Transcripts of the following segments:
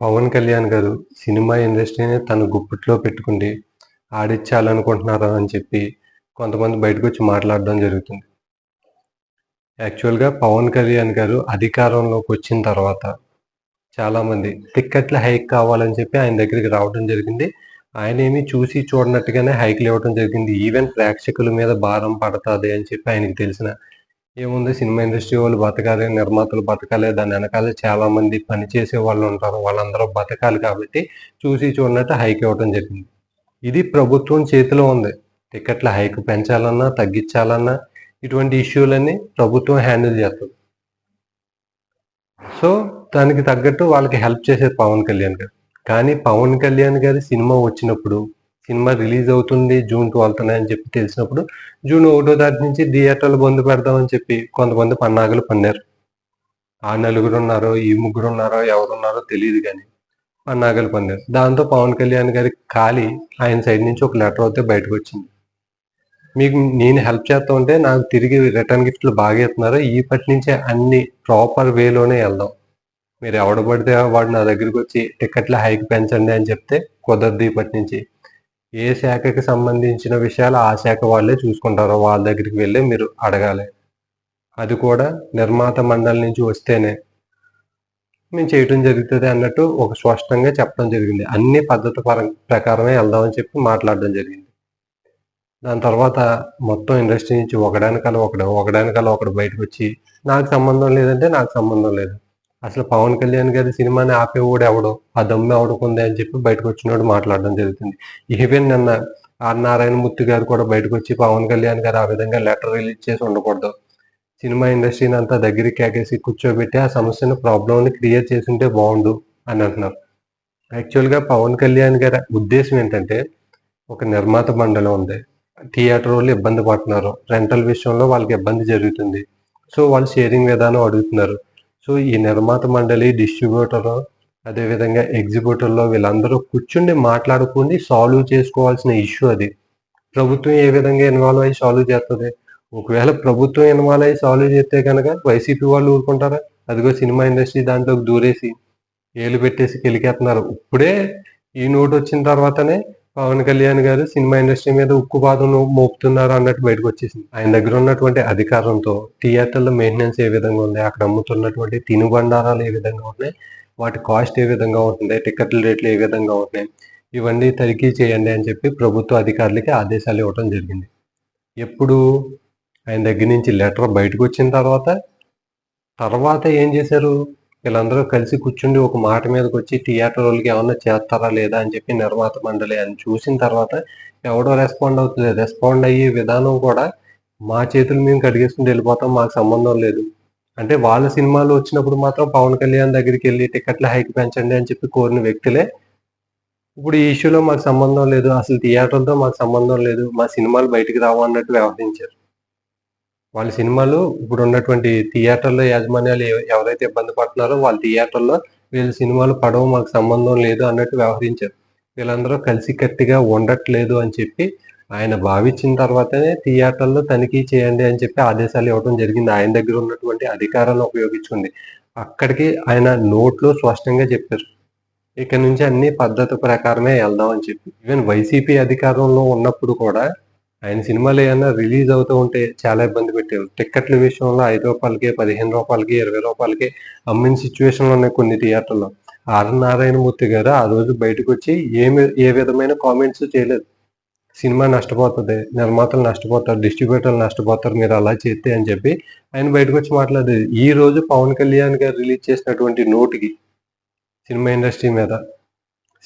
పవన్ కళ్యాణ్ గారు సినిమా ఇండస్ట్రీని తన గుప్పిట్లో పెట్టుకుండి ఆడిచ్చాలనుకుంటున్నారా అని చెప్పి కొంతమంది బయటకు వచ్చి మాట్లాడడం జరుగుతుంది. యాక్చువల్గా పవన్ కళ్యాణ్ గారు అధికారంలోకి వచ్చిన తర్వాత చాలామంది టిక్కెట్ల హైక్ కావాలని చెప్పి ఆయన దగ్గరికి రావడం జరిగింది. ఆయన ఏమి చూసి చూడనట్టుగానే హైక్లు ఇవ్వడం జరిగింది. ఈవెన్ ప్రేక్షకుల మీద భారం పడుతుంది అని చెప్పి ఆయనకి తెలిసిన ఏముంది? సినిమా ఇండస్ట్రీ వాళ్ళు బతకాలి నిర్మాతలు బతకాలి దాని వెనకాల చాలా మంది పనిచేసే వాళ్ళు ఉంటారు. వాళ్ళందరూ బతకాలి కాబట్టి చూసి చూడనట్టు హైక్ ఇవ్వడం జరిగింది. ఇది ప్రభుత్వం చేతిలో ఉంది. టికెట్ల హైక్ పెంచాలన్నా తగ్గించాలన్నా ఇటువంటి ఇష్యూలన్నీ ప్రభుత్వం హ్యాండిల్ చేస్తుంది. సో దానికి తగ్గట్టు వాళ్ళకి హెల్ప్ చేసేది పవన్ కళ్యాణ్ గారు. కానీ పవన్ కళ్యాణ్ గారి సినిమా వచ్చినప్పుడు సినిమా రిలీజ్ అవుతుంది జూన్ ట్వెల్త్ అని చెప్పి తెలిసినప్పుడు జూన్ ఒకటో తారీఖు నుంచి థియేటర్లు బంద్ పెడదామని చెప్పి కొంతమంది పన్నాగలు పన్నారు. ఆ నలుగురు ఉన్నారో ఈ ముగ్గురు ఉన్నారో ఎవరున్నారో తెలియదు కానీ పన్నాగలు పన్నారు. దాంతో పవన్ కళ్యాణ్ గారికి ఖాళీ ఆయన సైడ్ నుంచి ఒక లెటర్ అయితే బయటకు వచ్చింది. మీకు నేను హెల్ప్ చేస్తా ఉంటే నాకు తిరిగి రిటర్న్ గిఫ్ట్లు బాగా ఇస్తున్నారు. ఇప్పటి నుంచే అన్ని ప్రాపర్ వేలోనే వెళ్దాం. మీరు ఎవడ పడితే వాడు నా దగ్గరికి వచ్చి టికెట్ల హైక్ పెంచండి అని చెప్తే కుదరదు ఇప్పటి నుంచి. ఏ శాఖకి సంబంధించిన విషయాలు ఆ శాఖ వాళ్ళే చూసుకుంటారో వాళ్ళ దగ్గరికి వెళ్ళి మీరు అడగాలి. అది కూడా నిర్మాత మండలి నుంచి వస్తేనే. మేము చేయటం జరుగుతుంది అన్నట్టు ఒక స్పష్టంగా చెప్పడం జరిగింది. అన్ని పద్ధతి పర ప్రకారమే వెళ్దామని చెప్పి మాట్లాడడం జరిగింది. దాని తర్వాత మొత్తం ఇండస్ట్రీ నుంచి ఒకడానికల్లా ఒకడు ఒకడానికల్లా ఒకడు బయటకు వచ్చి నాకు సంబంధం లేదంటే నాకు సంబంధం లేదు. అసలు పవన్ కళ్యాణ్ గారి సినిమాని ఆపేవాడు ఎవడో? ఆ దమ్ము ఎవడుకుంది అని చెప్పి బయటకు వచ్చినోడు మాట్లాడడం జరుగుతుంది. ఈవెన్ నిన్న ఆర్ నారాయణమూర్తి గారు కూడా బయటకు వచ్చి పవన్ కళ్యాణ్ గారు ఆ విధంగా లెటర్ రిలీజ్ చేసి ఉండకూడదు. సినిమా ఇండస్ట్రీని అంతా దగ్గరికి కేకేసి కూర్చోబెట్టి ఆ సమస్యను ప్రాబ్లంని క్రియేట్ చేసింటే బాగుండు అని అంటున్నారు. యాక్చువల్గా పవన్ కళ్యాణ్ గారి ఉద్దేశం ఏంటంటే ఒక నిర్మాత మండలం ఉంది. థియేటర్ వాళ్ళు ఇబ్బంది పడుతున్నారు. రెంటల్ విషయంలో వాళ్ళకి ఇబ్బంది జరుగుతుంది. సో వాళ్ళు షేరింగ్ విధానం అడుగుతున్నారు. సో ఈ నిర్మాత మండలి డిస్ట్రిబ్యూటర్ అదేవిధంగా ఎగ్జిబ్యూటర్లో వీళ్ళందరూ కూర్చుండి మాట్లాడుకుని సాల్వ్ చేసుకోవాల్సిన ఇష్యూ అది. ప్రభుత్వం ఏ విధంగా ఇన్వాల్వ్ అయ్యి సాల్వ్ చేస్తుంది ఒకవేళ ప్రభుత్వం ఇన్వాల్వ్ అయ్యి సాల్వ్ చేస్తే కనుక వైసీపీ వాళ్ళు ఊరుకుంటారా? అదిగో సినిమా ఇండస్ట్రీ దాంట్లోకి దూరేసి ఏలు పెట్టేసి కెలికేస్తున్నారు ఇప్పుడే ఈ నోటు వచ్చిన తర్వాతనే పవన్ కళ్యాణ్ గారు సినిమా ఇండస్ట్రీ మీద ఉక్కుపాదం మోపుతున్నారు అన్నట్టు బయటకు వచ్చేసింది. ఆయన దగ్గర ఉన్నటువంటి అధికారంతో థియేటర్ల మెయింటెనెన్స్ ఏ విధంగా ఉంది అక్కడ అమ్ముతున్నటువంటి తినుబండారాలు ఏ విధంగా ఉన్నాయి వాటి కాస్ట్ ఏ విధంగా ఉంటుంది టికెట్ల రేట్లు ఏ విధంగా ఉన్నాయి ఇవన్నీ తనిఖీ చేయండి అని చెప్పి ప్రభుత్వ అధికారులకి ఆదేశాలు ఇవ్వడం జరిగింది. ఎప్పుడు ఆయన దగ్గర నుంచి లెటర్ బయటకు వచ్చిన తర్వాత తర్వాత ఏం చేశారు? వీళ్ళందరూ కలిసి కూర్చుండి ఒక మాట మీదకి వచ్చి థియేటర్ వాళ్ళకి ఏమన్నా చేస్తారా లేదా అని చెప్పి నిర్మాత మండలి అని చూసిన తర్వాత ఎవడో రెస్పాండ్ అవుతుంది రెస్పాండ్ అయ్యే విధానం కూడా మా చేతులు మేము కడిగేసుకుని వెళ్ళిపోతాం మాకు సంబంధం లేదు. అంటే వాళ్ళ సినిమాలు వచ్చినప్పుడు మాత్రం పవన్ కళ్యాణ్ దగ్గరికి వెళ్ళి టికెట్ల హైక్ పెంచండి అని చెప్పి కోరిన వ్యక్తులే. ఇప్పుడు ఈ ఇష్యూలో మాకు సంబంధం లేదు అసలు థియేటర్లతో మాకు సంబంధం లేదు మా సినిమాలు బయటికి రావు అన్నట్టు వ్యవహరించారు. వాళ్ళ సినిమాలు ఇప్పుడు ఉన్నటువంటి థియేటర్లో యాజమాన్యాలు ఎవరైతే ఇబ్బంది పడుతున్నారో వాళ్ళ థియేటర్లో వీళ్ళ సినిమాలు పడవ మాకు సంబంధం లేదు అన్నట్టు వ్యవహరించారు. వీళ్ళందరూ కలిసికట్టుగా ఉండట్లేదు అని చెప్పి ఆయన భావించిన తర్వాతనే థియేటర్లో తనిఖీ చేయండి అని చెప్పి ఆదేశాలు ఇవ్వడం జరిగింది. ఆయన దగ్గర ఉన్నటువంటి అధికారాన్ని ఉపయోగించుకుంది. అక్కడికి ఆయన నోట్లో స్పష్టంగా చెప్పారు. ఇక నుంచి అన్ని పద్ధతి ప్రకారమే వెళ్దాం అని చెప్పి. ఈవెన్ వైసీపీ అధికారంలో ఉన్నప్పుడు కూడా ఆయన సినిమాలు ఏమన్నా రిలీజ్ అవుతూ ఉంటే చాలా ఇబ్బంది పెట్టారు టిక్కెట్ల విషయంలో ఐదు రూపాయలకి పదిహేను రూపాయలకి ఇరవై రూపాయలకి అమ్మిన సిచ్యువేషన్లు ఉన్నాయి కొన్ని థియేటర్లో ఆర్. నారాయణమూర్తి గారు ఆ రోజు బయటకు వచ్చి ఏమి ఏ విధమైన కామెంట్స్ చేయలేదు. సినిమా నష్టపోతుంది నిర్మాతలు నష్టపోతారు డిస్ట్రిబ్యూటర్లు నష్టపోతారు మీరు అలా చేస్తే అని చెప్పి ఆయన బయటకు వచ్చి మాట్లాడేది. ఈ రోజు పవన్ కళ్యాణ్ గారు రిలీజ్ చేసినటువంటి నోటుకి సినిమా ఇండస్ట్రీ మీద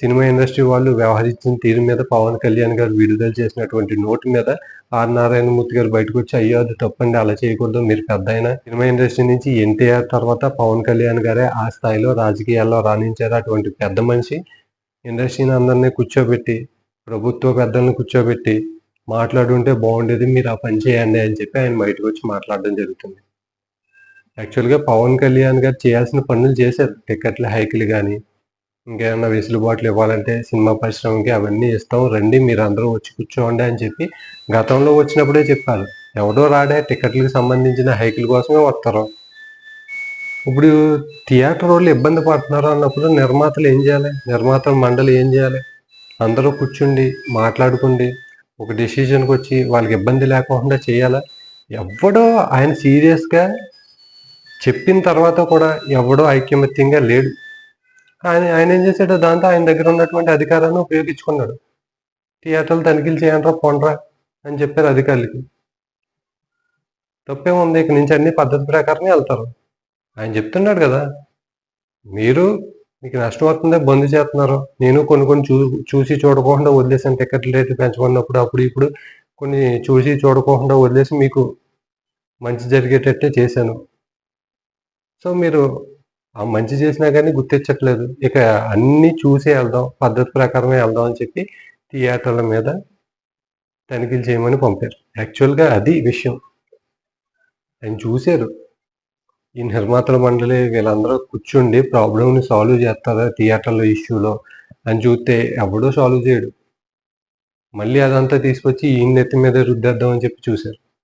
సినిమా ఇండస్ట్రీ వాళ్ళు వ్యవహరించిన తీరు మీద పవన్ కళ్యాణ్ గారు విడుదల చేసినటువంటి నోటు మీద ఆర్ నారాయణమూర్తి గారు బయటకు వచ్చి అయ్యో అది తప్పండి అలా చేయకూడదు మీరు పెద్ద అయినా సినిమా ఇండస్ట్రీ నుంచి ఎన్టీఆర్ తర్వాత పవన్ కళ్యాణ్ గారే ఆ స్థాయిలో రాజకీయాల్లో రాణించారు అటువంటి పెద్ద మనిషి. ఇండస్ట్రీని అందరినీ కూర్చోబెట్టి ప్రభుత్వ పెద్దలను కూర్చోబెట్టి మాట్లాడుంటే బాగుండేది మీరు ఆ పని చేయండి అని చెప్పి ఆయన బయటకు వచ్చి మాట్లాడడం జరుగుతుంది. యాక్చువల్గా పవన్ కళ్యాణ్ గారు చేయాల్సిన పనులు చేశారు. టికెట్ల హైకులు కానీ ఇంకేమైనా వెసులుబాట్లు ఇవ్వాలంటే సినిమా పరిశ్రమకి అవన్నీ ఇస్తాం. రండి మీరు అందరూ వచ్చి కూర్చోండి అని చెప్పి గతంలో వచ్చినప్పుడే చెప్పారు. ఎవడో రాడే టికెట్లకు సంబంధించిన హైకుల కోసమే వస్తారు. ఇప్పుడు థియేటర్ వాళ్ళు ఇబ్బంది పడుతున్నారు అన్నప్పుడు నిర్మాతలు ఏం చేయాలి? నిర్మాత మండలి ఏం చేయాలి? అందరూ కూర్చుండి మాట్లాడుకుండి ఒక డెసిషన్కి వచ్చి వాళ్ళకి ఇబ్బంది లేకుండా చేయాలా? ఎవడో ఆయన సీరియస్గా చెప్పిన తర్వాత కూడా ఎవడో ఐకమత్యంగా లేడు. ఆయన ఆయన ఏం చేశాడు? దాంతో ఆయన దగ్గర ఉన్నటువంటి అధికారాన్ని ఉపయోగించుకున్నాడు. థియేటర్లు తనిఖీలు చేయండిరా పోండ్రా అని చెప్పారు అధికారులకి. తప్పేముంది ఇక నుంచి అన్ని పద్ధతి ప్రకారమే వెళ్తారు. ఆయన చెప్తున్నాడు కదా మీరు మీకు నష్టం అవుతుందే బంద్ చేస్తున్నారు? నేను కొన్ని కొన్ని చూ చూసి చూడకుండా వదిలేసాను టికెట్ రేట్లు పెంచుకున్నప్పుడు అప్పుడు ఇప్పుడు కొన్ని చూసి చూడకుండా వదిలేసి మీకు మంచి జరిగేటట్టే చేశాను. సో మీరు ఆ మంచి చేసినా కానీ గుర్తించట్లేదు ఇక అన్నీ చూసి వెళ్దాం పద్ధతి ప్రకారమే వెళ్దాం అని చెప్పి థియేటర్ల మీద తనిఖీలు చేయమని పంపారు. యాక్చువల్గా అది విషయం. ఆయన చూశారు. ఈ నిర్మాతల మండలి వీళ్ళందరూ కూర్చుండి ప్రాబ్లమ్ని సాల్వ్ చేస్తారా థియేటర్ల ఇష్యూలో అని చూస్తే ఎవడో సాల్వ్ చేయడు. మళ్ళీ అదంతా తీసుకొచ్చి ఈ నెత్తి మీద రుద్దేద్దాం అని చెప్పి చూశారు.